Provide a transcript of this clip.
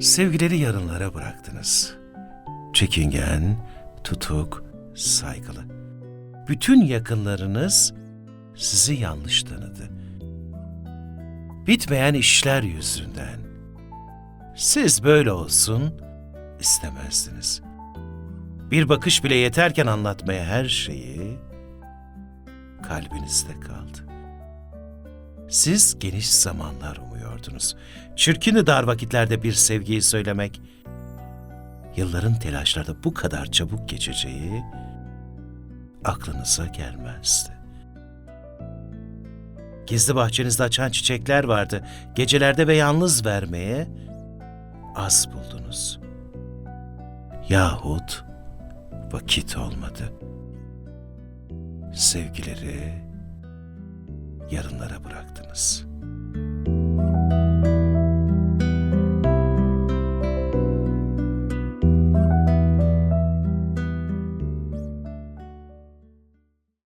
Sevgileri yarınlara bıraktınız. Çekingen, tutuk, saygılı. Bütün yakınlarınız sizi yanlış tanıdı. Bitmeyen işler yüzünden. Siz böyle olsun istemezdiniz. Bir bakış bile yeterken anlatmaya her şeyi kalbinizde kaldı. Siz geniş zamanlar umuyordunuz. Çirkini dar vakitlerde bir sevgiyi söylemek, yılların telaşlarda bu kadar çabuk geçeceği aklınıza gelmezdi. Gizli bahçenizde açan çiçekler vardı. Gecelerde ve yalnız vermeye az buldunuz. Yahut vakit olmadı. Sevgileri yarınlara bıraktınız.''